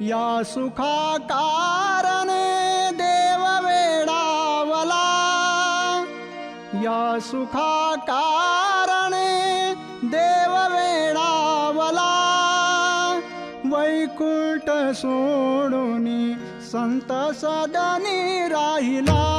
या सुखा कारणे देव वेडावला. या सुखा कारणे देव वेडावला. वैकुंठ सोडून संत सदनी राहिला.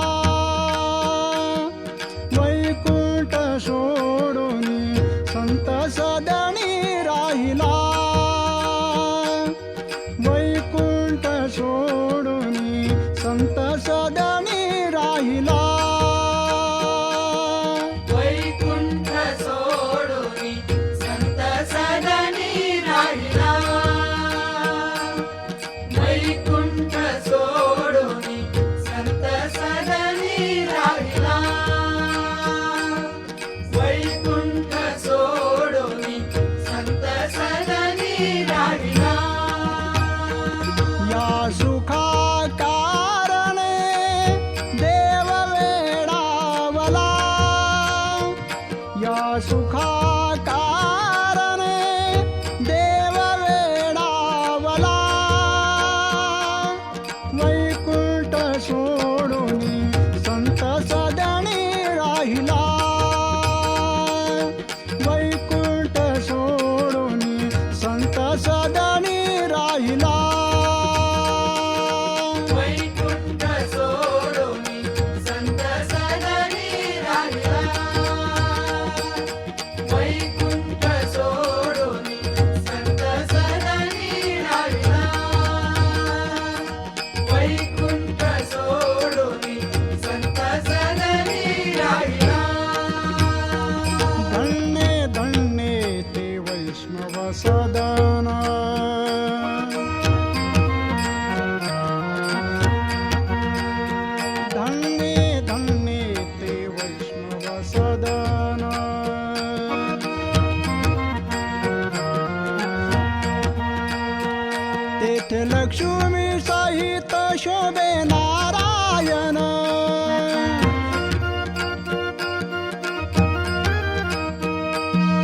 तेथे लक्ष्मी सहित शोभे नारायण.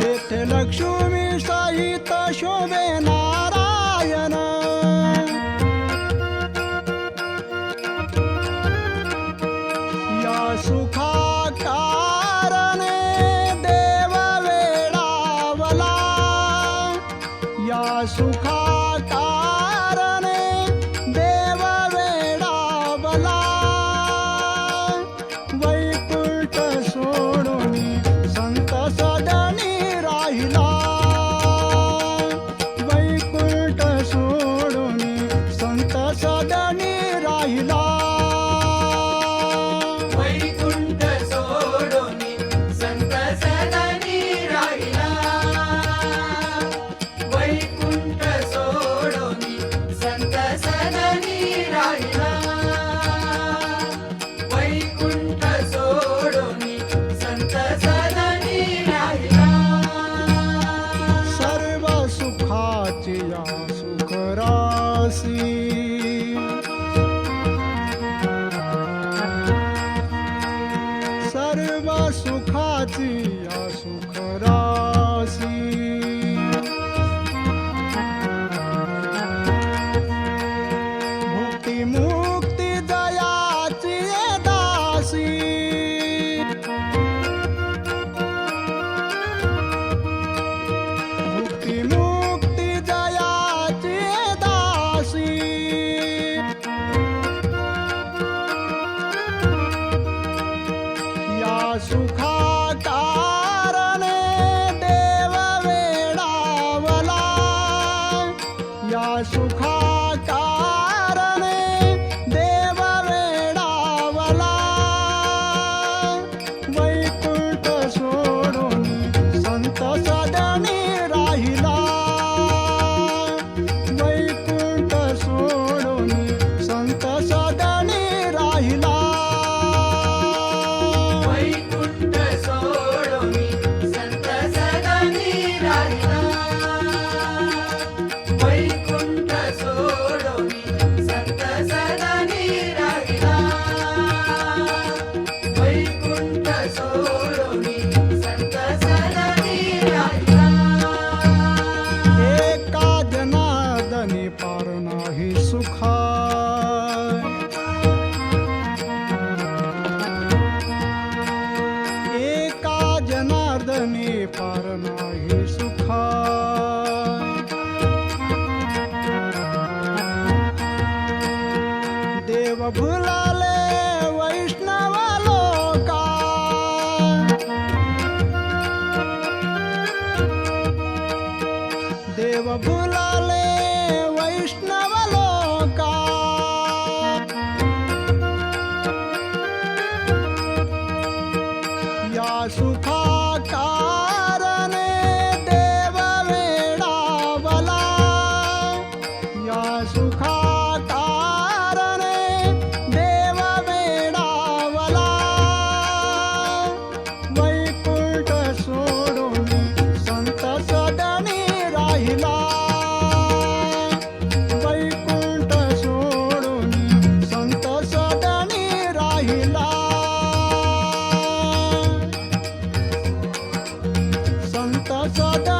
तेथे लक्ष्मी सहित शोभे नारायण. सुखरासी सुखा నీ పారనాయేసు Sota